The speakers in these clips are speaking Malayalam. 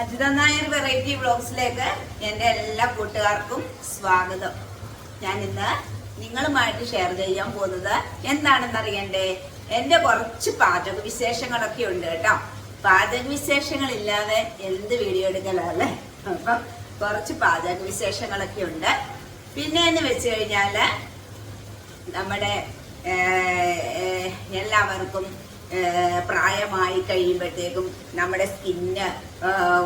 അജിത നായർ വെറൈറ്റി വ്ളോഗ്സിലേക്ക് എന്റെ എല്ലാ കൂട്ടുകാർക്കും സ്വാഗതം. ഞാൻ ഇന്ന് നിങ്ങളുമായിട്ട് ഷെയർ ചെയ്യാൻ പോകുന്നത് എന്താണെന്ന് അറിയണ്ടേ എന്റെ കുറച്ച് പാചക വിശേഷങ്ങളൊക്കെ ഉണ്ട് കേട്ടോ. പാചക വിശേഷങ്ങൾ ഇല്ലാതെ എന്ത് വീഡിയോ എടുക്കലല്ലേ അപ്പം കുറച്ച് പാചക വിശേഷങ്ങളൊക്കെ ഉണ്ട്. പിന്നെ എന്ന് വെച്ച് കഴിഞ്ഞാൽ നമ്മുടെ എല്ലാവർക്കും പ്രായമായി കഴിയുമ്പോഴത്തേക്കും നമ്മുടെ സ്കിന്ന്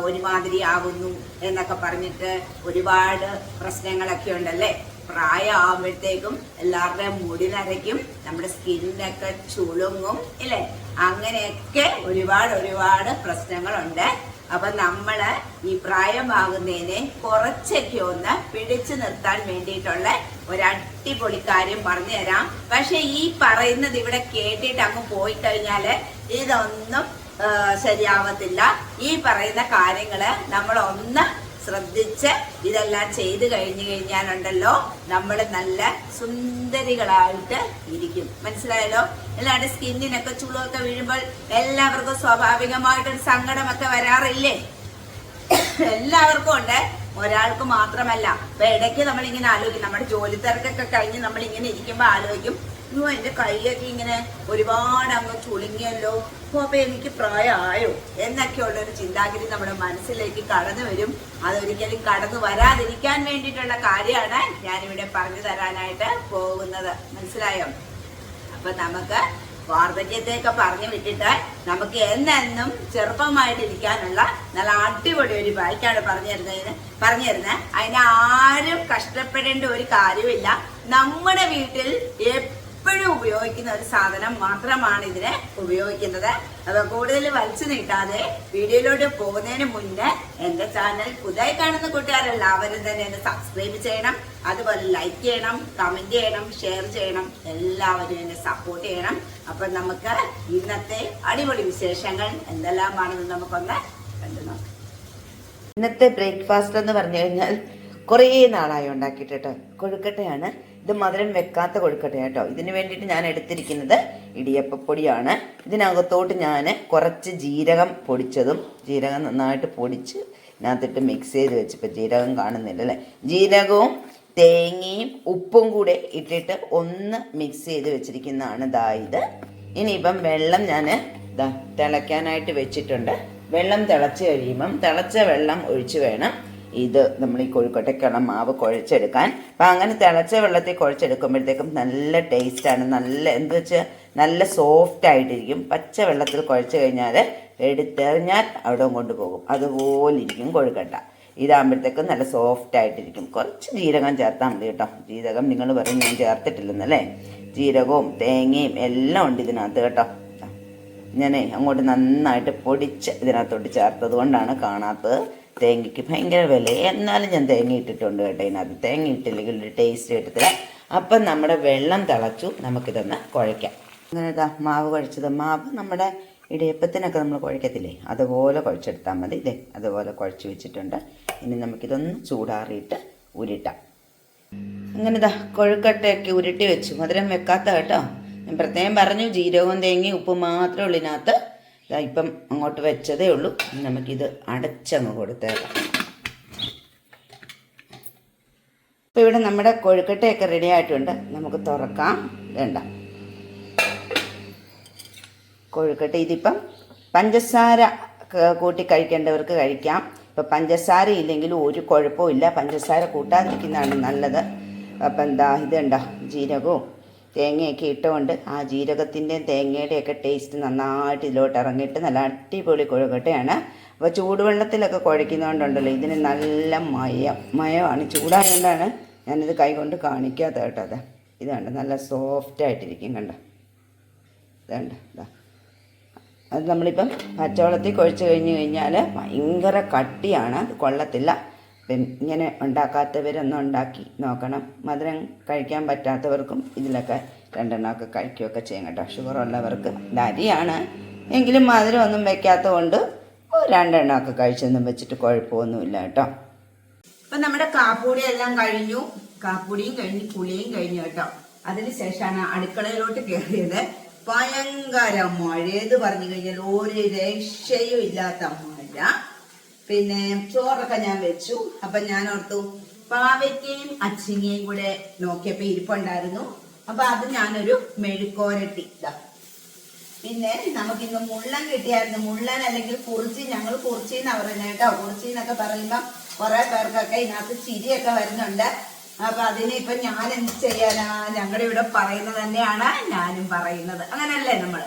ഒരുമാതിരി ആകുന്നു എന്നൊക്കെ പറഞ്ഞിട്ട് ഒരുപാട് പ്രശ്നങ്ങളൊക്കെ ഉണ്ടല്ലേ? പ്രായമാകുമ്പോഴത്തേക്കും എല്ലാവരുടെയും മുടി നരയ്ക്കും നമ്മുടെ സ്കിന്നൊക്കെ ചുളുങ്ങും ഇല്ലേ? അങ്ങനെയൊക്കെ ഒരുപാട് ഒരുപാട് പ്രശ്നങ്ങളുണ്ട്. അപ്പൊ നമ്മൾ ഈ പ്രായമാകുന്നതിനെ കുറച്ചൊക്കെ ഒന്ന് പിടിച്ചു നിർത്താൻ വേണ്ടിയിട്ടുള്ള ഒരു അടിപൊളി കാര്യം പറഞ്ഞു തരാം പക്ഷെ ഈ പറയുന്നത് ഇവിടെ കേട്ടിട്ട് അങ്ങ് പോയി കഴിഞ്ഞാൽ ഇതൊന്നും ശരിയാവത്തില്ല. ഈ പറയുന്ന കാര്യങ്ങൾ നമ്മൾ ഒന്ന് ശ്രദ്ധിച്ച് ഇതെല്ലാം ചെയ്തു കഴിഞ്ഞു കഴിഞ്ഞാലുണ്ടല്ലോ നമ്മൾ നല്ല സുന്ദരികളായിട്ട് ഇരിക്കും. മനസ്സിലായല്ലോ? അല്ലാണ്ട് സ്കിന്നിനൊക്കെ ചുളുവൊക്കെ വീഴുമ്പോൾ എല്ലാവർക്കും സ്വാഭാവികമായിട്ടൊരു സങ്കടമൊക്കെ വരാറില്ലേ? എല്ലാവർക്കും ഉണ്ട്. ഒരാൾക്ക് മാത്രമല്ല. അപ്പൊ ഇടയ്ക്ക് നമ്മൾ ഇങ്ങനെ ആലോചിക്കും. നമ്മുടെ ജോലി തിരക്കൊക്കെ കഴിഞ്ഞ് നമ്മൾ ഇങ്ങനെ ഇരിക്കുമ്പോൾ ആലോചിക്കും അയ്യോ എന്റെ കൈയൊക്കെ ഇങ്ങനെ ഒരുപാട് അങ്ങ് ചുളുങ്ങിയല്ലോ. ഓ അപ്പൊ എനിക്ക് പ്രായമായോ എന്നൊക്കെയുള്ളൊരു ചിന്താഗതി നമ്മുടെ മനസ്സിലേക്ക് കടന്നു വരും. അതൊരിക്കലും കടന്നു വരാതിരിക്കാൻ വേണ്ടിയിട്ടുള്ള കാര്യമാണ് ഞാനിവിടെ പറഞ്ഞു തരാനായിട്ട് പോകുന്നത്. മനസ്സിലായോ? അപ്പൊ നമുക്ക് വാർദ്ധക്യത്തെയൊക്കെ പറഞ്ഞു വിട്ടിട്ട് നമുക്ക് എന്നെന്നും ചെറുപ്പമായിട്ടിരിക്കാനുള്ള നല്ല അടിപൊളി ഒരു ബൈക്കാണ് പറഞ്ഞു തരുന്നതിന് പറഞ്ഞു തരുന്നത് അതിനെ ആരും കഷ്ടപ്പെടേണ്ട ഒരു കാര്യമില്ല നമ്മുടെ വീട്ടിൽ എപ്പോഴും ഉപയോഗിക്കുന്ന ഒരു സാധനം മാത്രമാണ് ഇതിന് ഉപയോഗിക്കുന്നത്. അപ്പൊ കൂടുതൽ വലിച്ചു നീട്ടാതെ വീഡിയോയിലോട്ട് പോകുന്നതിന് മുന്നേ എന്റെ ചാനൽ പുതുതായി കാണുന്ന കൂട്ടുകാരെല്ലാവരും തന്നെ ഒന്ന് സബ്സ്ക്രൈബ് ചെയ്യണം. അതുപോലെ ലൈക്ക് ചെയ്യണം കമന്റ് ചെയ്യണം ഷെയർ ചെയ്യണം. എല്ലാവരും എന്നെ സപ്പോർട്ട് ചെയ്യണം. അപ്പൊ നമുക്ക് ഇന്നത്തെ അടിപൊളി വിശേഷങ്ങൾ എന്തെല്ലാമാണെന്ന് നമുക്കൊന്ന് കണ്ടു നോക്കാം. ഇന്നത്തെ ബ്രേക്ക്ഫാസ്റ്റ് എന്ന് പറഞ്ഞു കഴിഞ്ഞാൽ കുറേ നാളായി ഉണ്ടാക്കിയിട്ട് കേട്ടോ കൊഴുക്കട്ടയാണ്. ഇത് മധുരം വെക്കാത്ത കൊഴുക്കട്ട കേട്ടോ. ഇതിന് വേണ്ടിയിട്ട് ഞാൻ എടുത്തിരിക്കുന്നത് ഇടിയപ്പപ്പൊടിയാണ് ഇതിനകത്തോട്ട് ഞാൻ കുറച്ച് ജീരകം പൊടിച്ചതും ജീരകം നന്നായിട്ട് പൊടിച്ച് ഇതിനകത്തിട്ട് മിക്സ് ചെയ്ത് വെച്ചപ്പോൾ ജീരകം കാണുന്നില്ല അല്ലേ? ജീരകവും തേങ്ങയും ഉപ്പും കൂടെ ഇട്ടിട്ട് ഒന്ന് മിക്സ് ചെയ്ത് വെച്ചിരിക്കുന്നതാണ് ദാ ഇത്. ഇനിയിപ്പം വെള്ളം ഞാൻ തിളയ്ക്കാനായിട്ട് വെച്ചിട്ടുണ്ട്. വെള്ളം തിളച്ച് കഴിയുമ്പം തിളച്ച വെള്ളം ഒഴിച്ച് വേണം. ഇത് നമ്മൾ ഈ കോഴിക്കോട്ടയ്ക്കുള്ള മാവ് കുഴച്ചെടുക്കാൻ. അപ്പം അങ്ങനെ തിളച്ച വെള്ളത്തിൽ കുഴച്ചെടുക്കുമ്പോഴത്തേക്കും നല്ല ടേസ്റ്റാണ് നല്ല എന്ത് വെച്ചാൽ നല്ല സോഫ്റ്റ് ആയിട്ടിരിക്കും. പച്ച വെള്ളത്തിൽ കുഴച്ച് കഴിഞ്ഞാൽ എടുത്തെറിഞ്ഞാൽ അവിടെ കൊണ്ടുപോകും അതുപോലെ ഇരിക്കും കൊഴുക്കട്ട. ഇതാകുമ്പോഴത്തേക്കും നല്ല സോഫ്റ്റ് ആയിട്ടിരിക്കും. കുറച്ച് ജീരകം ചേർത്താൽ മതി കേട്ടോ. ജീരകം നിങ്ങൾ പറയും ഞാൻ ചേർത്തിട്ടില്ലെന്നല്ലേ ജീരകവും തേങ്ങയും എല്ലാം ഉണ്ട് ഇതിനകത്ത് കേട്ടോ. ഞാനേ അങ്ങോട്ട് നന്നായിട്ട് പൊടിച്ച് ഇതിനകത്തോട്ട് ചേർത്തത് കൊണ്ടാണ് കാണാത്തത്. തേങ്ങയ്ക്ക് ഭയങ്കര വില എന്നാലും ഞാൻ തേങ്ങ ഇട്ടിട്ടുണ്ട് കേട്ടോ ഇതിനകത്ത്. തേങ്ങ ഇട്ടില്ലെങ്കിൽ ഒരു ടേസ്റ്റ് കിട്ടത്തില്ല. അപ്പം നമ്മുടെ വെള്ളം തിളച്ചു. നമുക്കിതൊന്ന് കുഴയ്ക്കാം. അങ്ങനെ ഇതാ മാവ് കുഴച്ചത്. മാവ് നമ്മുടെ ഇടിയപ്പത്തിനൊക്കെ നമ്മൾ കുഴക്കത്തില്ലേ അതുപോലെ കുഴച്ചെടുത്താൽ മതി ഇല്ലേ? അതുപോലെ കുഴച്ച് വെച്ചിട്ടുണ്ട്. ഇനി നമുക്കിതൊന്ന് ചൂടാറിയിട്ട് ഉരുട്ടാം. അങ്ങനെ ഇതാ കൊഴുക്കട്ടയൊക്കെ ഉരുട്ടി വെച്ചു. മധുരം വെക്കാത്ത കേട്ടോ. ഞാൻ പ്രത്യേകം പറഞ്ഞു ജീരകവും തേങ്ങയും ഉപ്പ് മാത്രമേ ഉള്ളൂ ഇതാ ഇപ്പം അങ്ങോട്ട് വെച്ചതേ ഉള്ളൂ. നമുക്കിത് അടച്ചങ്ങ് കൊടുത്തേക്കാം. ഇപ്പം ഇവിടെ നമ്മുടെ കൊഴുക്കട്ടയൊക്കെ റെഡി ആയിട്ടുണ്ട്. നമുക്ക് തുറക്കാം. വേണ്ട. കൊഴുക്കട്ട ഇതിപ്പം പഞ്ചസാര കൂട്ടി കഴിക്കേണ്ടവർക്ക് കഴിക്കാം. ഇപ്പം പഞ്ചസാര ഇല്ലെങ്കിലും ഒരു കുഴപ്പവും ഇല്ല. പഞ്ചസാര കൂട്ടാതിരിക്കുന്നതാണ് നല്ലത്. അപ്പം എന്താ ഇതുണ്ടോ ജീരകവും തേങ്ങയൊക്കെ ഇട്ടുകൊണ്ട് ആ ജീരകത്തിന്റെയും തേങ്ങയുടെയൊക്കെ ടേസ്റ്റ് നന്നായിട്ട് ഇതിലോട്ട് ഇറങ്ങിയിട്ട് നല്ല അടിപൊളി കൊഴുക്കട്ടയാണ് അപ്പോൾ ചൂടുവെള്ളത്തിലൊക്കെ കുഴയ്ക്കുന്നതുകൊണ്ടുണ്ടല്ലോ ഇതിന് നല്ല മയം മയമാണ്. ചൂടായതുകൊണ്ടാണ് ഞാനിത് കൈകൊണ്ട് കാണിക്കാത്ത കേട്ടോ അതെ. ഇതുണ്ട് നല്ല സോഫ്റ്റ് ആയിട്ടിരിക്കും കണ്ടോ? ഇതുണ്ട് ഇതാ. അത് നമ്മളിപ്പം പച്ചവെള്ളത്തിൽ കുഴച്ച് കഴിഞ്ഞ് കഴിഞ്ഞാൽ ഭയങ്കര കട്ടിയാണ് അത് കൊള്ളത്തില്ല. ഇങ്ങനെ ഉണ്ടാക്കാത്തവരൊന്നും ഉണ്ടാക്കി നോക്കണം. മധുരം കഴിക്കാൻ പറ്റാത്തവർക്കും ഇതിലൊക്കെ രണ്ടെണ്ണമൊക്കെ കഴിക്കുകയൊക്കെ ചെയ്യും കേട്ടോ. ഇത് അരിയാണ് എങ്കിലും മധുരം ഒന്നും വെക്കാത്തതുകൊണ്ട് രണ്ടെണ്ണമൊക്കെ കഴിച്ചൊന്നും വെച്ചിട്ട് കുഴപ്പമൊന്നുമില്ല കേട്ടോ. അപ്പൊ നമ്മുടെ കാപ്പൂടി എല്ലാം കഴിഞ്ഞു. കാപ്പൂടിയും കഴിഞ്ഞു പുളിയും കഴിഞ്ഞു കേട്ടോ. അതിനുശേഷമാണ് അടുക്കളയിലോട്ട് കയറിയത്. ഭയങ്കര മഴ പറഞ്ഞു കഴിഞ്ഞാൽ ഒരു രക്ഷയും ഇല്ലാത്ത മഴ. പിന്നെ ചോറൊക്കെ ഞാൻ വെച്ചു. അപ്പൊ ഞാൻ ഓർത്തു പാവയ്ക്കയും അച്ചിങ്ങയും കൂടെ നോക്കിയപ്പോ ഇരിപ്പുണ്ടായിരുന്നു. അപ്പൊ അത് ഞാനൊരു മെഴുക്കോരട്ടി ഇതാ. പിന്നെ നമുക്ക് ഇന്ന് മുള്ളൻ കിട്ടിയായിരുന്നു. മുള്ളൻ അല്ലെങ്കിൽ കുറിച്ചി. ഞങ്ങൾ കുറിച്ചി എന്നാ പറയുന്നത് കേട്ടോ. കുറിച്ചി എന്നൊക്കെ പറയുമ്പോ കുറെ പേർക്കൊക്കെ ഇതിനകത്ത് ചിരിയൊക്കെ വരുന്നുണ്ട്. അപ്പൊ അതിനെ ഇപ്പൊ ഞാൻ എന്ത് ചെയ്യാനാ? ഞങ്ങളുടെ ഇവിടെ പറയുന്നത് തന്നെയാണ് ഞാനും പറയുന്നത്. അങ്ങനല്ലേ നമ്മൾ?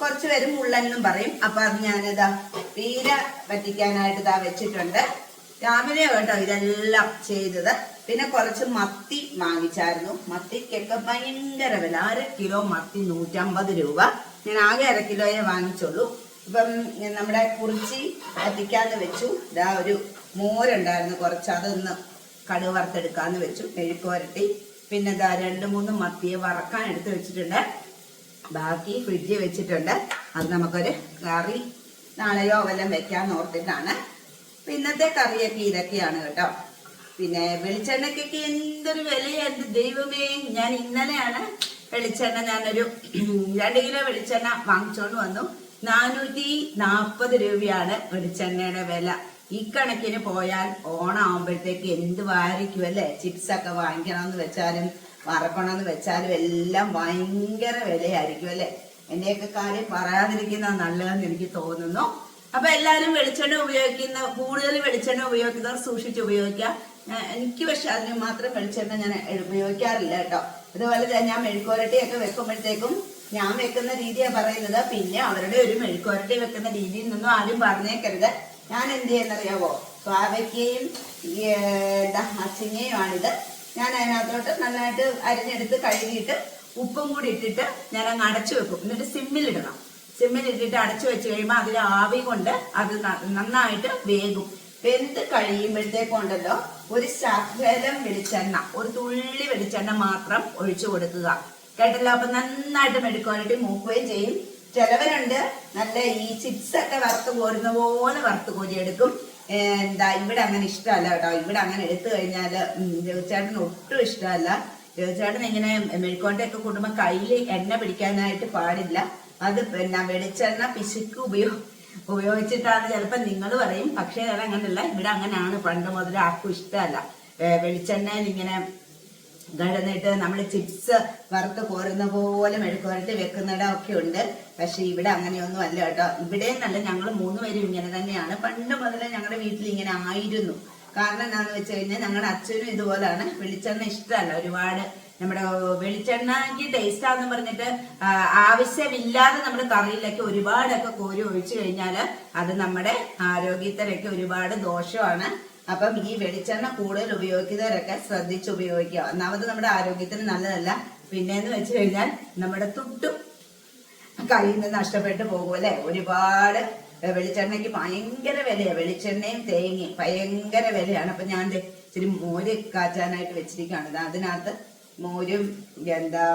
കുറച്ച് പേര് മുള്ളെന്നും പറയും. അപ്പൊ അത് ഞാനിതാ പീര പറ്റിക്കാനായിട്ട് ഇതാ വെച്ചിട്ടുണ്ട്. രാവിലെ കേട്ടോ ഇതെല്ലാം ചെയ്തത്. പിന്നെ കുറച്ച് മത്തി വാങ്ങിച്ചായിരുന്നു. മത്തിക്കൊക്കെ ഭയങ്കര വില. അര കിലോ മത്തി നൂറ്റമ്പത് രൂപ. ഞാൻ ആകെ അര കിലോയെ വാങ്ങിച്ചുള്ളൂ. ഇപ്പം നമ്മുടെ കുറിച്ചി പറ്റിക്കാന്ന് വെച്ചു. ഇതാ ഒരു മോരുണ്ടായിരുന്നു കുറച്ച്. അതൊന്ന് കടുക് വറുത്തെടുക്കാന്ന് വെച്ചു. മെഴുക്കുവരട്ടി. പിന്നെ ഇതാ രണ്ട് മൂന്ന് മത്തിയെ വറക്കാൻ എടുത്ത് വെച്ചിട്ടുണ്ട്. ബാക്കി ഫ്രിഡ്ജിൽ വെച്ചിട്ടുണ്ട്. അത് നമുക്കൊരു കറി നാളെയോ വല്ലതും വെക്കാൻ ഓർത്തിട്ടാണ്. അപ്പൊ ഇന്നത്തെ കറിയൊക്കെ ഇതൊക്കെയാണ് കേട്ടോ. പിന്നെ വെളിച്ചെണ്ണയ്ക്കൊക്കെ എന്തൊരു വിലയാണ് ദൈവമേ. ഞാൻ ഇന്നലെയാണ് വെളിച്ചെണ്ണ ഞാനൊരു രണ്ട് കിലോ വെളിച്ചെണ്ണ വാങ്ങിച്ചോണ്ട് വന്നു. നാനൂറ്റി നാൽപ്പത് രൂപയാണ് വെളിച്ചെണ്ണയുടെ വില. ഈ കണക്കിന് പോയാൽ ഓണം ആവുമ്പോഴത്തേക്ക് എന്ത് വാരിക്കും അല്ലേ? ചിപ്സ് ഒക്കെ വാങ്ങിക്കണമെന്ന് വെച്ചാലും വറക്കണമെന്ന് വെച്ചാലും എല്ലാം ഭയങ്കര വിലയായിരിക്കും അല്ലേ? എന്റെയൊക്കെ കാര്യം പറയാതിരിക്കുന്ന നല്ലതെന്ന് എനിക്ക് തോന്നുന്നു. അപ്പൊ എല്ലാവരും വെളിച്ചെണ്ണ ഉപയോഗിക്കുന്ന കൂടുതൽ വെളിച്ചെണ്ണ ഉപയോഗിക്കുന്നവർ സൂക്ഷിച്ച് ഉപയോഗിക്കുക. എനിക്ക് പക്ഷെ അതിന് മാത്രം വെളിച്ചെണ്ണ ഞാൻ ഉപയോഗിക്കാറില്ല കേട്ടോ. അതുപോലെ തന്നെ ഞാൻ മെഴുക്കുവരട്ടിയൊക്കെ വെക്കുമ്പോഴത്തേക്കും ഞാൻ വെക്കുന്ന രീതിയാണ് പറയുന്നത്. പിന്നെ അവരുടെ ഒരു മെഴുക്കോരട്ടി വെക്കുന്ന രീതിയിൽ നിന്നും ആരും പറഞ്ഞേക്കരുത്. ഞാൻ എന്ത് ചെയ്യുന്നറിയാവോ? പാവയ്ക്കയും ഈ, എന്താ ഞാൻ അതിനകത്തോട്ട് നന്നായിട്ട് അരിഞ്ഞെടുത്ത് കഴുകിയിട്ട് ഉപ്പും കൂടി ഇട്ടിട്ട് ഞാൻ അങ്ങ് അടച്ചു വെക്കും. എന്നിട്ട് സിമ്മിലിടണം സിമ്മിൽ ഇട്ടിട്ട് അടച്ചു വെച്ച് കഴിയുമ്പോൾ അതിൽ ആവി കൊണ്ട് അത് നന്നായിട്ട് വേകും വെന്ത് കഴിയുമ്പോഴത്തേക്കുണ്ടല്ലോ ഒരു ശകലം വെളിച്ചെണ്ണ ഒരു തുള്ളി വെളിച്ചെണ്ണ മാത്രം ഒഴിച്ചു കൊടുക്കുക. കേട്ടല്ലോ? അപ്പൊ നന്നായിട്ട് മെടുക്കുവാനായിട്ട് മൂക്കുകയും ചെയ്യും. ചിലവരുണ്ട് നല്ല ഈ ചിപ്സ് ഒക്കെ വറുത്ത് കോരുന്ന പോലെ വറുത്ത് കോരിയെടുക്കും. എന്താ ഇവിടെ അങ്ങനെ ഇഷ്ടമല്ല കേട്ടോ. ഇവിടെ അങ്ങനെ എടുത്തു കഴിഞ്ഞാൽ രവിചേട്ടന് ഒട്ടും ഇഷ്ടമല്ല. രവിചേട്ടൻ ഇങ്ങനെ മെഴുക്കോട്ടയൊക്കെ കൂട്ടുമ്പോൾ കയ്യിൽ എണ്ണ പിടിക്കാനായിട്ട് പാടില്ല. അത് പിന്നെ വെളിച്ചെണ്ണ പിശുക്ക് ഉപയോഗ ഉപയോഗിച്ചിട്ടാണ് ചിലപ്പോൾ നിങ്ങൾ പറയും. പക്ഷേ അത് അങ്ങനെയല്ല ഇവിടെ അങ്ങനെയാണ്. പണ്ട് മുതൽ ആർക്കും ഇഷ്ടമല്ല. വെളിച്ചെണ്ണയിൽ ഇങ്ങനെ കിടന്നിട്ട് നമ്മൾ ചിപ്സ് വറുത്ത് കോരുന്ന പോലെ മെഴുക്കുവരട്ടി വെക്കുന്നിടം ഒക്കെ ഉണ്ട്. പക്ഷെ ഇവിടെ അങ്ങനെയൊന്നും അല്ല കേട്ടോ. ഇവിടെ നല്ല ഞങ്ങൾ മൂന്നുപേരും ഇങ്ങനെ തന്നെയാണ്. പണ്ട് മുതലേ ഞങ്ങളുടെ വീട്ടിൽ ഇങ്ങനെ ആയിരുന്നു. കാരണം എന്താണെന്ന് വെച്ച് കഴിഞ്ഞാൽ ഞങ്ങളുടെ അച്ഛനും ഇതുപോലെയാണ് വെളിച്ചെണ്ണ ഇഷ്ടമല്ല ഒരുപാട്. നമ്മുടെ വെളിച്ചെണ്ണയ്ക്ക് ടേസ്റ്റ് ആണെന്ന് പറഞ്ഞിട്ട് ആവശ്യമില്ലാതെ നമ്മുടെ കറിയിലൊക്കെ ഒരുപാടൊക്കെ കോരി ഒഴിച്ചു കഴിഞ്ഞാൽ അത് നമ്മുടെ ആരോഗ്യത്തിനൊക്കെ ഒരുപാട് ദോഷമാണ്. അപ്പം ഈ വെളിച്ചെണ്ണ കൂടുതൽ ഉപയോഗിക്കുന്നവരൊക്കെ ശ്രദ്ധിച്ച് ഉപയോഗിക്കുക. ഒന്നാമത് നമ്മുടെ ആരോഗ്യത്തിന് നല്ലതല്ല. പിന്നെന്ന് വെച്ച് കഴിഞ്ഞാൽ നമ്മുടെ തുട്ടും കയ്യിൽ നിന്ന് നഷ്ടപ്പെട്ടു പോകും അല്ലെ? ഒരുപാട് വെളിച്ചെണ്ണയ്ക്ക് ഭയങ്കര വിലയാണ് വെളിച്ചെണ്ണയും തേങ്ങയും ഭയങ്കര വിലയാണ്. അപ്പൊ ഞാൻ ഇച്ചിരി മോര് കാച്ചാനായിട്ട് വെച്ചിരിക്കുകയാണ്. അതിനകത്ത് മോരും എന്താ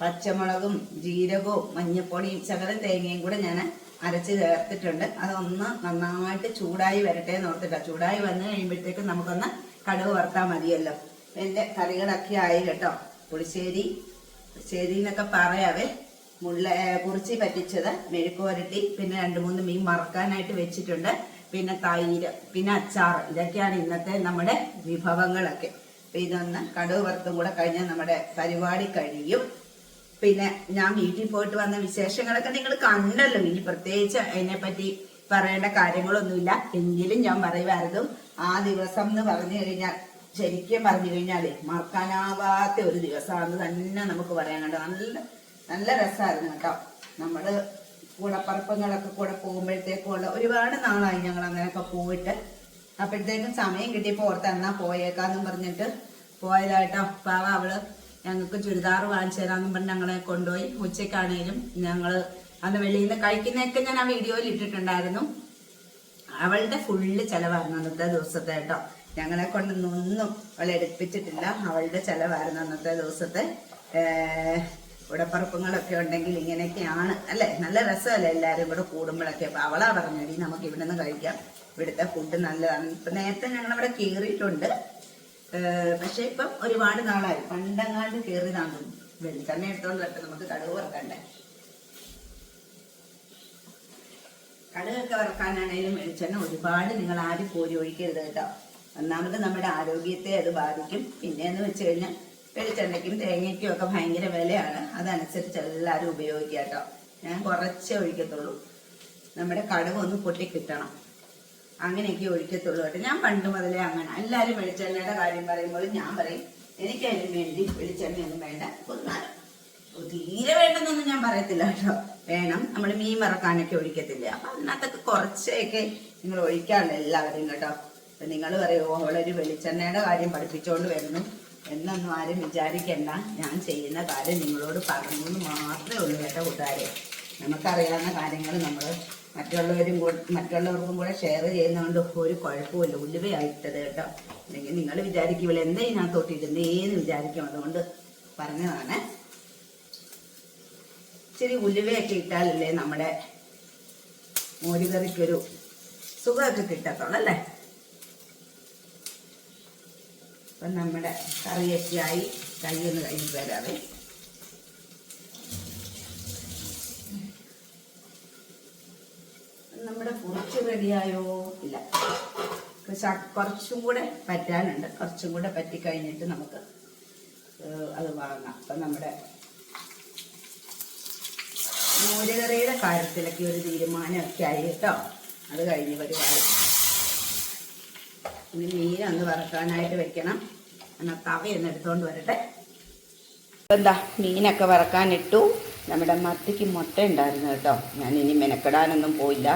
പച്ചമുളകും ജീരകവും മഞ്ഞപ്പൊടിയും ശകലം തേങ്ങയും കൂടെ ഞാൻ അരച്ച് ചേർത്തിട്ടുണ്ട്. അതൊന്ന് നന്നായിട്ട് ചൂടായി വരട്ടെ എന്ന് ഓർത്തിട്ടാ. ചൂടായി വന്നു കഴിയുമ്പോഴത്തേക്കും നമുക്കൊന്ന് കടുക് വറുത്താൽ മതിയല്ലോ. എന്റെ കറികളൊക്കെ ആയി കേട്ടോ. പുളിശ്ശേരി പുളിശ്ശേരി എന്നൊക്കെ പറയാവേ. മുള്ള കുറിച്ചി പറ്റിച്ചത് മെഴുക്കുവരട്ടി പിന്നെ രണ്ട് മൂന്ന് മീൻ മറക്കാനായിട്ട് വെച്ചിട്ടുണ്ട്. പിന്നെ തൈര് പിന്നെ അച്ചാർ. ഇതൊക്കെയാണ് ഇന്നത്തെ നമ്മുടെ വിഭവങ്ങളൊക്കെ. അപ്പം ഇതൊന്ന് കടുക് വറുത്തും കൂടെ കഴിഞ്ഞാൽ നമ്മുടെ പരിപാടി കഴിയും. പിന്നെ ഞാൻ വീട്ടിൽ പോയിട്ട് വന്ന വിശേഷങ്ങളൊക്കെ നിങ്ങൾ കണ്ടല്ലോ. ഇനി പ്രത്യേകിച്ച് അതിനെപ്പറ്റി പറയേണ്ട കാര്യങ്ങളൊന്നുമില്ല. എങ്കിലും ഞാൻ പറയുമായിരുന്നു ആ ദിവസം എന്ന് പറഞ്ഞു കഴിഞ്ഞാൽ ശരിക്കും പറഞ്ഞു കഴിഞ്ഞാലേ മറക്കാനാവാത്ത ഒരു ദിവസമാണെന്ന് തന്നെ നമുക്ക് പറയാൻ കണ്ടത് നല്ല നല്ല രസമായിരുന്നു കേട്ടോ. നമ്മൾ കൂടപ്പറപ്പങ്ങളൊക്കെ കൂടെ പോകുമ്പോഴത്തേക്കുള്ള ഒരുപാട് നാളായി ഞങ്ങൾ അങ്ങനെയൊക്കെ പോയിട്ട്. അപ്പോഴത്തേക്കും സമയം കിട്ടിയപ്പോൾ ഓർത്ത് എന്നാ പോയേക്കാന്നും പറഞ്ഞിട്ട് പോയതായിട്ടോ പാവ അവൾ. ഞങ്ങൾക്ക് ചുരിദാർ വാങ്ങിച്ചു തരാമെന്ന് പറഞ്ഞ് ഞങ്ങളെ കൊണ്ടുപോയി. ഉച്ചക്കാണേലും ഞങ്ങൾ അന്ന് വെളിയിൽ നിന്ന് കഴിക്കുന്നതൊക്കെ ഞാൻ ആ വീഡിയോയിൽ ഇട്ടിട്ടുണ്ടായിരുന്നു. അവളുടെ ഫുള്ള് ചെലവായിരുന്നു അന്നത്തെ ദിവസത്തെ കേട്ടോ. ഞങ്ങളെ കൊണ്ടൊന്നും അവളെ എടുപ്പിച്ചിട്ടില്ല. അവളുടെ ചെലവായിരുന്നു അന്നത്തെ ദിവസത്തെ. ഉടപ്പറപ്പങ്ങളൊക്കെ ഉണ്ടെങ്കിൽ ഇങ്ങനെയൊക്കെയാണ്. അല്ലെ? നല്ല രസമല്ലേ എല്ലാവരും ഇവിടെ കൂടുമ്പോഴൊക്കെ. അപ്പൊ അവളാ പറഞ്ഞടി നമുക്ക് ഇവിടെ നിന്ന് കഴിക്കാം. ഇവിടുത്തെ ഫുഡ് നല്ലതാണ്. ഇപ്പൊ നേരത്തെ ഞങ്ങൾ അവിടെ കയറിയിട്ടുണ്ട് ഏഹ് പക്ഷെ ഇപ്പം ഒരുപാട് നാളായി. പണ്ടങ്ങാണ്ട് കയറിയതാണ് വെളിച്ചെണ്ണ എടുത്തോണ്ട് വരട്ടെ നമുക്ക് കടുക് വറക്കണ്ടേ. കടുകൊക്കെ വറക്കാനാണേലും വെളിച്ചെണ്ണ ഒരുപാട് നിങ്ങൾ ആരും കോരി ഒഴിക്കരുത് കേട്ടോ. ഒന്നാമത് നമ്മുടെ ആരോഗ്യത്തെ അത് ബാധിക്കും. പിന്നെയെന്ന് വെച്ച് കഴിഞ്ഞാൽ വെളിച്ചെണ്ണയ്ക്കും തേങ്ങയ്ക്കും ഒക്കെ ഭയങ്കര വിലയാണ്. അതനുസരിച്ച് എല്ലാവരും ഉപയോഗിക്കുക കേട്ടോ. ഞാൻ കുറച്ചേ ഒഴിക്കത്തുള്ളൂ. നമ്മുടെ കടുക് ഒന്ന് പൊട്ടി കിട്ടണം അങ്ങനെയൊക്കെ ഒഴിക്കത്തുള്ളൂ കേട്ടോ. ഞാൻ പണ്ട് മുതലേ അങ്ങനെ. എല്ലാവരും വെളിച്ചെണ്ണയുടെ കാര്യം പറയുമ്പോൾ ഞാൻ പറയും. എനിക്ക് അതിന് വേണ്ടി വെളിച്ചെണ്ണയൊന്നും വേണ്ട. ഒന്നാലും തീരെ വേണ്ടെന്നൊന്നും ഞാൻ പറയത്തില്ല കേട്ടോ. വേണം. നമ്മൾ മീൻ മറക്കാനൊക്കെ ഒഴിക്കത്തില്ല. അപ്പൊ അതിനകത്തൊക്കെ കുറച്ചൊക്കെ നിങ്ങൾ ഒഴിക്കാറുണ്ട് എല്ലാവരും കേട്ടോ. അപ്പൊ നിങ്ങൾ പറയുമോ അവളൊരു വെളിച്ചെണ്ണയുടെ കാര്യം പഠിപ്പിച്ചുകൊണ്ട് വരുന്നു. എന്നൊന്നും ആരും വിചാരിക്കണ്ട. ഞാൻ ചെയ്യുന്ന കാര്യം നിങ്ങളോട് പറഞ്ഞു എന്ന് മാത്രമേ ഉള്ളൂ കേട്ടോ കൂട്ടുകാരെ. നമുക്കറിയാവുന്ന കാര്യങ്ങൾ നമ്മൾ മറ്റുള്ളവരും കൂടെ മറ്റുള്ളവർക്കും കൂടെ ഷെയർ ചെയ്യുന്നതുകൊണ്ട് ഒരു കുഴപ്പമില്ല ഉലുവയായിട്ടത് കേട്ടോ. അല്ലെങ്കിൽ നിങ്ങൾ വിചാരിക്കും ഇവിടെ എന്താ ഇതിനകത്തോട്ട് ഇടുന്നേന്ന് വിചാരിക്കും. അതുകൊണ്ട് പറഞ്ഞതാണ്. ഇച്ചിരി ഉലുവയൊക്കെ ഇട്ടാലല്ലേ നമ്മുടെ മോരുകറിക്കൊരു സുഖമൊക്കെ കിട്ടത്തുള്ളൂ അല്ലേ? അപ്പം നമ്മുടെ കറിയൊക്കെ ആയി ഒന്ന് കഴിഞ്ഞ് വരാവേ. നമ്മുടെ കുറച്ച് റെഡിയായോ ഇല്ല. കുറച്ചും കൂടെ പറ്റാനുണ്ട്. കുറച്ചും കൂടെ പറ്റിക്കഴിഞ്ഞിട്ട് നമുക്ക് അത് വാങ്ങാം. അപ്പം നമ്മുടെ മോരുകറിയുടെ കാര്യത്തിലൊക്കെ ഒരു തീരുമാനമൊക്കെ ആയി കേട്ടോ. അത് കഴിഞ്ഞ് പരിപാടി ഇനി മീൻ അന്ന് വറക്കാനായിട്ട് വെക്കണം. എന്നാൽ തവയൊന്ന് എടുത്തോണ്ട് വരട്ടെ. എന്താ മീനൊക്കെ വറക്കാനിട്ടു. നമ്മുടെ മത്തിക്ക് മുട്ട ഉണ്ടായിരുന്നു കേട്ടോ. ഇനി മെനക്കെടാനൊന്നും പോയില്ല.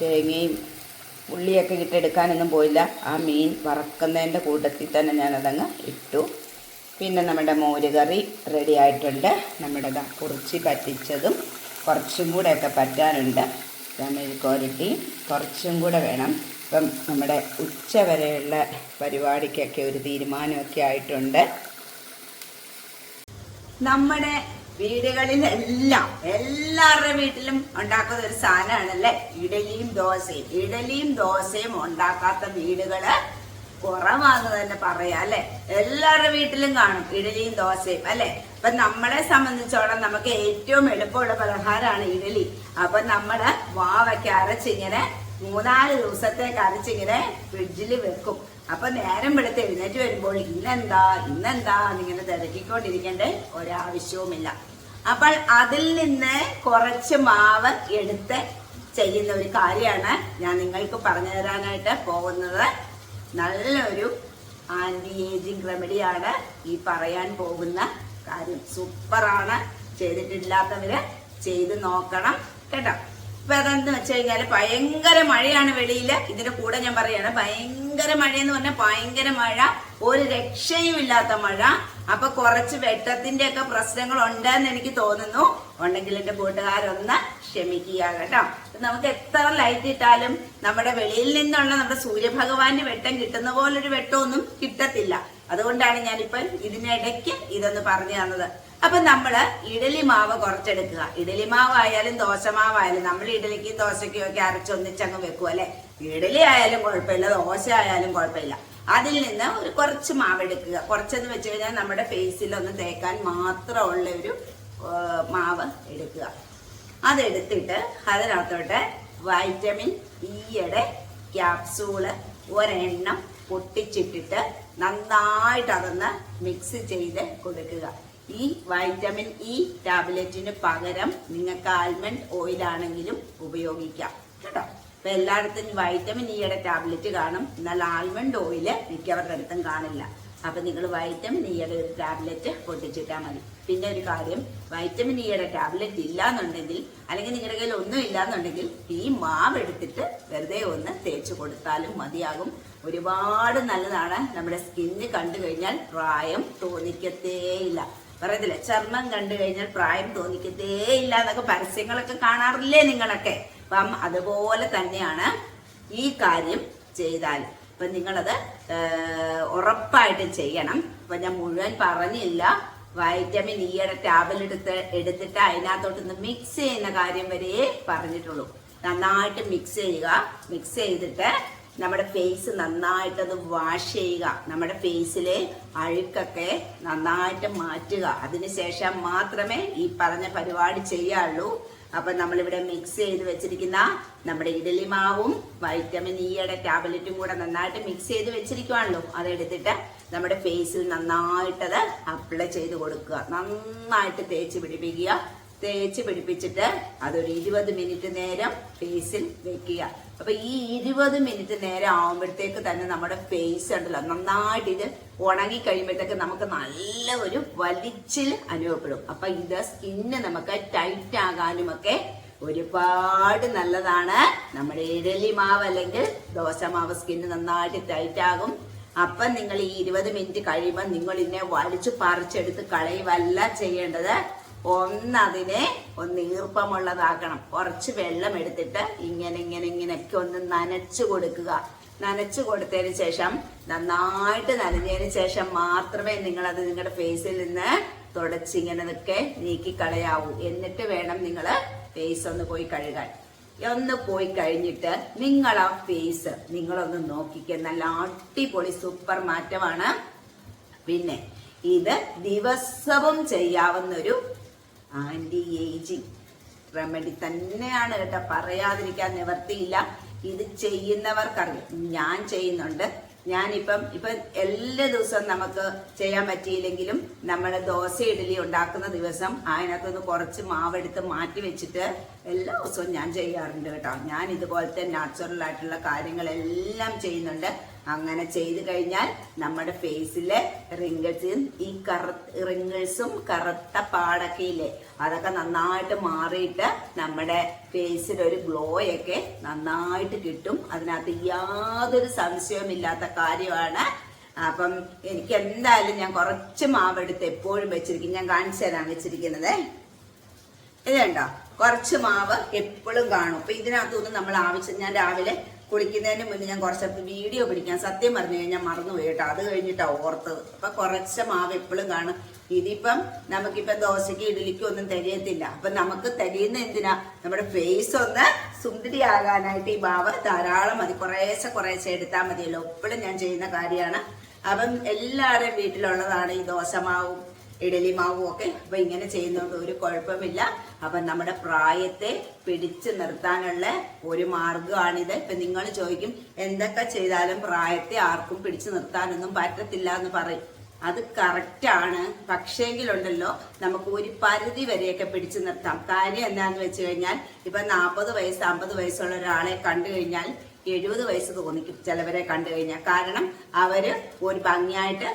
തേങ്ങയും ഉള്ളിയൊക്കെ ഇട്ടെടുക്കാനൊന്നും പോയില്ല. ആ മീൻ വറക്കുന്നതിന്റെ കൂട്ടത്തിൽ തന്നെ ഞാനതങ്ങ് ഇട്ടു. പിന്നെ നമ്മുടെ മോരുകറി റെഡി ആയിട്ടുണ്ട്. നമ്മുടെ കുറിച്ചി പറ്റിച്ചതും കുറച്ചും കൂടെയൊക്കെ പറ്റാനുണ്ട്. മെഴുക്കോരട്ടി കുറച്ചും കൂടെ വേണം. ഇപ്പം നമ്മുടെ ഉച്ച വരെയുള്ള പരിപാടിക്കൊക്കെ ഒരു തീരുമാനമൊക്കെ ആയിട്ടുണ്ട്. നമ്മുടെ വീടുകളിലെല്ലാം എല്ലാവരുടെ വീട്ടിലും ഉണ്ടാക്കുന്ന ഒരു സാധനമാണല്ലേ? ഇഡലിയും ദോശയും. ഇഡലിയും ദോശയും ഉണ്ടാക്കാത്ത വീടുകൾ കുറവാന്ന് തന്നെ പറയാം അല്ലെ? എല്ലാവരുടെ വീട്ടിലും കാണും ഇഡലിയും ദോശയും അല്ലെ? അപ്പൊ നമ്മളെ സംബന്ധിച്ചോളം നമുക്ക് ഏറ്റവും എളുപ്പമുള്ള പലഹാരമാണ് ഇഡലി. അപ്പൊ നമ്മൾ വാവയ്ക്ക് അരച്ചിങ്ങനെ മൂന്നാൽ ദിവസത്തേക്ക് അരച്ചിങ്ങനെ ഫ്രിഡ്ജിൽ വെക്കും. അപ്പൊ നേരം വെളുത്ത് എഴുന്നേറ്റ് വരുമ്പോൾ ഇന്നെന്താ ഇന്നെന്താ എന്നിങ്ങനെ തിരക്കിക്കൊണ്ടിരിക്കേണ്ട ഒരാവശ്യവുമില്ല. അപ്പോൾ അതിൽ നിന്ന് കുറച്ച് മാവ് എടുത്ത് ചെയ്യുന്ന ഒരു കാര്യമാണ് ഞാൻ നിങ്ങൾക്ക് പറഞ്ഞു തരാനായിട്ട് പോകുന്നത്. നല്ലൊരു ആന്റി ഏജിങ് റെമഡിയാണ് ഈ പറയാൻ പോകുന്ന കാര്യം. സൂപ്പറാണ് ചെയ്തിട്ടില്ലാത്തവര് ചെയ്ത് നോക്കണം കേട്ടോ? ഇപ്പൊ എന്ന് വെച്ച് കഴിഞ്ഞാൽ ഭയങ്കര മഴയാണ് വെളിയിൽ ഇതിന്റെ കൂടെ ഞാൻ പറയാണ് ഭയങ്കര മഴ എന്ന് പറഞ്ഞാൽ ഭയങ്കര മഴ ഒരു രക്ഷയും ഇല്ലാത്ത മഴ. അപ്പൊ കുറച്ച് വെട്ടത്തിന്റെ ഒക്കെ പ്രശ്നങ്ങൾ ഉണ്ടെന്ന് എനിക്ക് തോന്നുന്നു. ഉണ്ടെങ്കിൽ എന്റെ കൂട്ടുകാരൊന്ന് ക്ഷമിക്കുക കേട്ടോ. നമുക്ക് എത്ര ലൈറ്റ് ഇട്ടാലും നമ്മുടെ വെളിയിൽ നിന്നുള്ള നമ്മുടെ സൂര്യഭഗവാന്റെ വെട്ടം കിട്ടുന്ന പോലൊരു വെട്ടമൊന്നും കിട്ടത്തില്ല. അതുകൊണ്ടാണ് ഞാനിപ്പം ഇതിനിടയ്ക്ക് ഇതൊന്ന് പറഞ്ഞു തന്നത്. അപ്പൊ നമ്മൾ ഇഡലി മാവ് കുറച്ചെടുക്കുക. ഇഡലി മാവായാലും ദോശമാവായാലും നമ്മൾ ഇഡലിക്കും ദോശയ്ക്കും ഒക്കെ അരച്ചൊന്നിച്ചങ്ങ് വെക്കുക അല്ലെ? ഇഡലി ആയാലും കുഴപ്പമില്ല ദോശ ആയാലും കുഴപ്പമില്ല. അതിൽ നിന്ന് ഒരു കുറച്ച് മാവ് എടുക്കുക. കുറച്ചെന്ന് വെച്ച് കഴിഞ്ഞാൽ നമ്മുടെ ഫേസിൽ ഒന്ന് തേക്കാൻ മാത്രമുള്ള ഒരു മാവ് എടുക്കുക. അതെടുത്തിട്ട് അതിനകത്തോട്ട് വൈറ്റമിൻ ഇയുടെ ക്യാപ്സൂൾ ഒരെണ്ണം പൊട്ടിച്ചിട്ടിട്ട് നന്നായിട്ട് അതൊന്ന് മിക്സ് ചെയ്ത് കൊടുക്കുക. ഈ വൈറ്റമിൻ ഇ ടാബ്ലറ്റിന് പകരം നിങ്ങൾക്ക് ആൽമണ്ട് ഓയിൽ ആണെങ്കിലും ഉപയോഗിക്കാം. കേട്ടോ? അപ്പൊ എല്ലായിടത്തും വൈറ്റമിൻ ഇയുടെ ടാബ്ലറ്റ് കാണും. എന്നാൽ ആൽമണ്ട് ഓയിൽ മിക്കവരുടെ അടുത്തും കാണില്ല. അപ്പൊ നിങ്ങൾ വൈറ്റമിൻ ഇയുടെ ഒരു ടാബ്ലറ്റ് പൊട്ടിച്ചിട്ടാൽ മതി. പിന്നെ ഒരു കാര്യം വൈറ്റമിൻ ഇയുടെ ടാബ്ലറ്റ് ഇല്ലാന്നുണ്ടെങ്കിൽ അല്ലെങ്കിൽ നിങ്ങളുടെ കയ്യിൽ ഒന്നും ഇല്ലാന്നുണ്ടെങ്കിൽ ഈ മാവ് എടുത്തിട്ട് വെറുതെ ഒന്ന് തേച്ച് കൊടുത്താലും മതിയാകും. ഒരുപാട് നല്ലതാണ്. നമ്മുടെ സ്കിന്ന് കണ്ടു കഴിഞ്ഞാൽ പ്രായം തോന്നിക്കത്തേയില്ല. പറയത്തില്ല? ചർമ്മം കണ്ടു കഴിഞ്ഞാൽ പ്രായം തോന്നിക്കത്തേ ഇല്ല എന്നൊക്കെ പരസ്യങ്ങളൊക്കെ കാണാറില്ലേ നിങ്ങളൊക്കെ? അപ്പം അതുപോലെ തന്നെയാണ് ഈ കാര്യം ചെയ്താൽ. ഇപ്പൊ നിങ്ങളത് ഉറപ്പായിട്ട് ചെയ്യണം. അപ്പൊ ഞാൻ മുഴുവൻ പറഞ്ഞില്ല. വൈറ്റമിൻ ഇയുടെ ടാബിൽ എടുത്ത് എടുത്തിട്ട് അതിനകത്തോട്ട് മിക്സ് ചെയ്യുന്ന കാര്യം വരെയേ പറഞ്ഞിട്ടുള്ളൂ. നന്നായിട്ട് മിക്സ് ചെയ്യുക. മിക്സ് ചെയ്തിട്ട് നമ്മുടെ ഫേസ് നന്നായിട്ടത് വാഷ് ചെയ്യുക. നമ്മുടെ ഫേസിലെ അഴുക്കൊക്കെ നന്നായിട്ട് മാറ്റുക. അതിനുശേഷം മാത്രമേ ഈ പറഞ്ഞ പരിപാടി ചെയ്യാറുള്ളൂ. അപ്പൊ നമ്മളിവിടെ മിക്സ് ചെയ്ത് വെച്ചിരിക്കുന്ന നമ്മുടെ ഇഡലി മാവും വൈറ്റമിൻ ഇയുടെ ടാബ്ലറ്റും കൂടെ നന്നായിട്ട് മിക്സ് ചെയ്ത് വെച്ചിരിക്കുവാണല്ലോ. അതെടുത്തിട്ട് നമ്മുടെ ഫേസിൽ നന്നായിട്ടത് അപ്ലൈ ചെയ്ത് കൊടുക്കുക. നന്നായിട്ട് തേച്ച് പിടിപ്പിക്കുക. തേച്ച് പിടിപ്പിച്ചിട്ട് അതൊരു ഇരുപത് മിനിറ്റ് നേരം ഫേസിൽ വെക്കുക. അപ്പൊ ഈ ഇരുപത് മിനിറ്റ് നേരം ആവുമ്പോഴത്തേക്ക് തന്നെ നമ്മുടെ ഫേസ് ഉണ്ടല്ലോ നന്നായിട്ട് ഇത് ഉണങ്ങി കഴിയുമ്പോഴത്തേക്ക് നമുക്ക് നല്ല ഒരു വലിച്ചിൽ അനുഭവപ്പെടും. അപ്പൊ ഇത് സ്കിന്ന് നമുക്ക് ടൈറ്റ് ആകാനും ഒക്കെ ഒരുപാട് നല്ലതാണ്. നമ്മുടെ ഇഡലി മാവ് അല്ലെങ്കിൽ ദോശ മാവ് സ്കിന്ന് നന്നായിട്ട് ടൈറ്റ് ആകും. അപ്പൊ നിങ്ങൾ ഈ ഇരുപത് മിനിറ്റ് കഴിയുമ്പോൾ നിങ്ങൾ ഇതിനെ വലിച്ചു പറിച്ചെടുത്ത് കളയുവല്ല ചെയ്യേണ്ടത്. ഒന്നതിനെ ഒന്ന് ഈർപ്പമുള്ളതാക്കണം. കുറച്ച് വെള്ളം എടുത്തിട്ട് ഇങ്ങനെ ഇങ്ങനെ ഇങ്ങനെയൊക്കെ ഒന്ന് നനച്ചു കൊടുക്കുക. നനച്ചു കൊടുത്തതിന് ശേഷം നന്നായിട്ട് നനഞ്ഞതിന് ശേഷം മാത്രമേ നിങ്ങൾ അത് നിങ്ങളുടെ ഫേസിൽ നിന്ന് തുടച്ചിങ്ങനെ നിൽക്കെ നീക്കി കളയാവൂ. എന്നിട്ട് വേണം നിങ്ങൾ ഫേസ് ഒന്ന് പോയി കഴുകാൻ. ഒന്ന് പോയി കഴിഞ്ഞിട്ട് നിങ്ങൾ ആ ഫേസ് നിങ്ങളൊന്ന് നോക്കിക്കുക നല്ല അടിപൊളി സൂപ്പർ മാറ്റമാണ്. പിന്നെ ഇത് ദിവസവും ചെയ്യാവുന്നൊരു ആന്റി ഏജിങ് റെമഡി തന്നെയാണ് കേട്ടോ. പറയാതിരിക്കാൻ നിവർത്തിയില്ല ഇത് ചെയ്യുന്നവർക്കറിയാം. ഞാൻ ചെയ്യുന്നുണ്ട്. ഞാനിപ്പം ഇപ്പം എല്ലാ ദിവസവും നമുക്ക് ചെയ്യാൻ പറ്റിയില്ലെങ്കിലും നമ്മൾ ദോശ ഇഡലി ഉണ്ടാക്കുന്ന ദിവസം അതിനകത്തുനിന്ന് കുറച്ച് മാവെടുത്ത് മാറ്റി വെച്ചിട്ട് എല്ലാ ദിവസവും ഞാൻ ചെയ്യാറുണ്ട് കേട്ടോ. ഞാൻ ഇതുപോലത്തെ നാച്ചുറൽ ആയിട്ടുള്ള കാര്യങ്ങളെല്ലാം ചെയ്യുന്നുണ്ട്. അങ്ങനെ ചെയ്ത് കഴിഞ്ഞാൽ നമ്മുടെ ഫേസിലെ റിങ്കിൾസും ഈ കറ റിങ്കിൾസും കറുത്ത പാടൊക്കെ ഇല്ലേ അതൊക്കെ നന്നായിട്ട് മാറിയിട്ട് നമ്മുടെ ഫേസിലൊരു ഒരു ഗ്ലോ ഒക്കെ നന്നായിട്ട് കിട്ടും. അതിനകത്ത് യാതൊരു സംശയവുമില്ലാത്ത കാര്യമാണ്. അപ്പം എനിക്ക് എന്തായാലും ഞാൻ കുറച്ച് മാവെടുത്ത് എപ്പോഴും വെച്ചിരിക്കും. ഞാൻ കാണിച്ചു തരാൻ വെച്ചിരിക്കുന്നത് ഇതുണ്ടോ കുറച്ച് മാവ് എപ്പോഴും കാണും. അപ്പൊ ഇതിനകത്തുനിന്ന് നമ്മൾ ആവശ്യം ഞാൻ രാവിലെ കുളിക്കുന്നതിന് മുന്നേ ഞാൻ കുറച്ച് വീഡിയോ പിടിക്കാൻ സത്യം പറഞ്ഞു കഴിഞ്ഞാൽ മറന്നുപോയി കേട്ടോ. അത് കഴിഞ്ഞിട്ടാണ് ഓർത്തത്. അപ്പൊ കുറച്ച് മാവ് എപ്പോഴും കാണും. ഇതിപ്പം നമുക്കിപ്പം ദോശയ്ക്ക് ഇഡലിക്കും ഒന്നും തികയത്തില്ല. അപ്പൊ നമുക്ക് തികയുന്ന എന്തിനാ? നമ്മുടെ ഫേസ് ഒന്ന് സുന്ദരിയാകാനായിട്ട് ഈ മാവ് ധാരാളം മതി. കുറേശ്ശെ കുറേശ്ശെ എടുത്താൽ മതിയല്ലോ. എപ്പോഴും ഞാൻ ചെയ്യുന്ന കാര്യമാണ്. അപ്പം എല്ലാവരുടെയും വീട്ടിലുള്ളതാണ് ഈ ദോശമാവും ഇഡലി മാവും ഒക്കെ അപ്പൊ ഇങ്ങനെ ചെയ്യുന്നതുകൊണ്ട് ഒരു കുഴപ്പമില്ല. അപ്പൊ നമ്മുടെ പ്രായത്തെ പിടിച്ചു നിർത്താനുള്ള ഒരു മാർഗമാണിത് ഇപ്പൊ നിങ്ങൾ ചോദിക്കും എന്തൊക്കെ ചെയ്താലും പ്രായത്തെ ആർക്കും പിടിച്ചു നിർത്താനൊന്നും പറ്റത്തില്ല എന്ന് പറയും. അത് കറക്റ്റാണ് പക്ഷേങ്കിലുണ്ടല്ലോ നമുക്ക് ഒരു പരിധി വരെയൊക്കെ പിടിച്ചു നിർത്താം. കാര്യം എന്താന്ന് വെച്ച് കഴിഞ്ഞാൽ ഇപ്പൊ നാൽപ്പത് വയസ്സ് അമ്പത് വയസ്സുള്ള ഒരാളെ കണ്ടു കഴിഞ്ഞാൽ എഴുപത് വയസ്സ് തോന്നിക്കും ചിലവരെ കണ്ടു കഴിഞ്ഞാൽ. കാരണം അവർ ഒരു ഭംഗിയായിട്ട്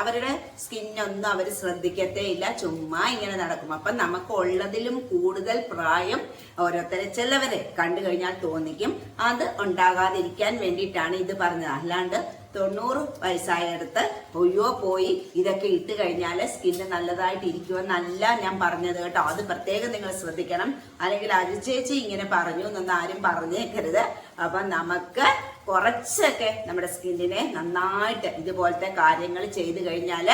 അവരുടെ സ്കിന്നൊന്നും അവർ ശ്രദ്ധിക്കത്തേ ഇല്ല. ചുമ്മാ ഇങ്ങനെ നടക്കും. അപ്പൊ നമുക്ക് ഉള്ളതിലും കൂടുതൽ പ്രായം ഓരോരുത്തരെ ചിലവരെ കണ്ടു കഴിഞ്ഞാൽ തോന്നിക്കും. അത് ഉണ്ടാകാതിരിക്കാൻ വേണ്ടിയിട്ടാണ് ഇത് പറഞ്ഞത്. അല്ലാണ്ട് തൊണ്ണൂറ് വയസ്സായടുത്ത് ഒയ്യോ പോയി ഇതൊക്കെ ഇട്ട് കഴിഞ്ഞാൽ സ്കിന്ന് നല്ലതായിട്ട് ഇരിക്കുമെന്നല്ല ഞാൻ പറഞ്ഞത് കേട്ടോ. അത് പ്രത്യേകം നിങ്ങൾ ശ്രദ്ധിക്കണം. അല്ലെങ്കിൽ അരിച്ചേച്ചി ചേച്ചി ഇങ്ങനെ പറഞ്ഞു എന്നൊന്നും ആരും പറഞ്ഞേക്കരുത്. അപ്പം നമുക്ക് കുറച്ചൊക്കെ നമ്മുടെ സ്കിന്നിനെ നന്നായിട്ട് ഇതുപോലത്തെ കാര്യങ്ങൾ ചെയ്തു കഴിഞ്ഞാൽ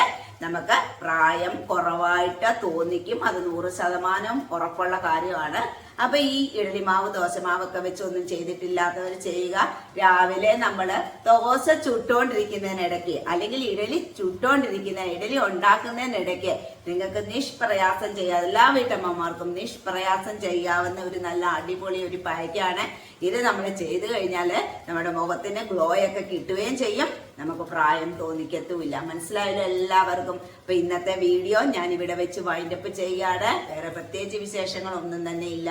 നമുക്ക് പ്രായം കുറവായിട്ട് തോന്നിക്കും. അത് നൂറ് ശതമാനം ഉറപ്പുള്ള കാര്യമാണ്. അപ്പൊ ഈ ഇഡലിമാവ് ദോശമാവൊക്കെ വെച്ച് ഒന്നും ചെയ്തിട്ടില്ലാത്തവർ ചെയ്യുക. രാവിലെ നമ്മൾ ദോശ ചുട്ടോണ്ടിരിക്കുന്നതിനിടയ്ക്ക് അല്ലെങ്കിൽ ഇഡലി ചുട്ടോണ്ടിരിക്കുന്ന ഇഡലി ഉണ്ടാക്കുന്നതിനിടയ്ക്ക് നിങ്ങൾക്ക് നിഷ്പ്രയാസം ചെയ്യാം. എല്ലാ വീട്ടമ്മമാർക്കും നിഷ്പ്രയാസം ചെയ്യാവുന്ന ഒരു നല്ല അടിപൊളി ഒരു പായ്ക്കാണ്. ഇത് നമ്മൾ ചെയ്തു കഴിഞ്ഞാൽ നമ്മുടെ മുഖത്തിന് ഗ്ലോ ഒക്കെ കിട്ടുകയും ചെയ്യും. നമുക്ക് പ്രായം തോന്നിക്കത്തുമില്ല. മനസ്സിലായല്ലോ എല്ലാവർക്കും? അപ്പൊ ഇന്നത്തെ വീഡിയോ ഞാൻ ഇവിടെ വെച്ച് വൈൻഡപ്പ് ചെയ്യാണ് വേറെ പ്രത്യേകിച്ച് വിശേഷങ്ങളൊന്നും തന്നെ ഇല്ല.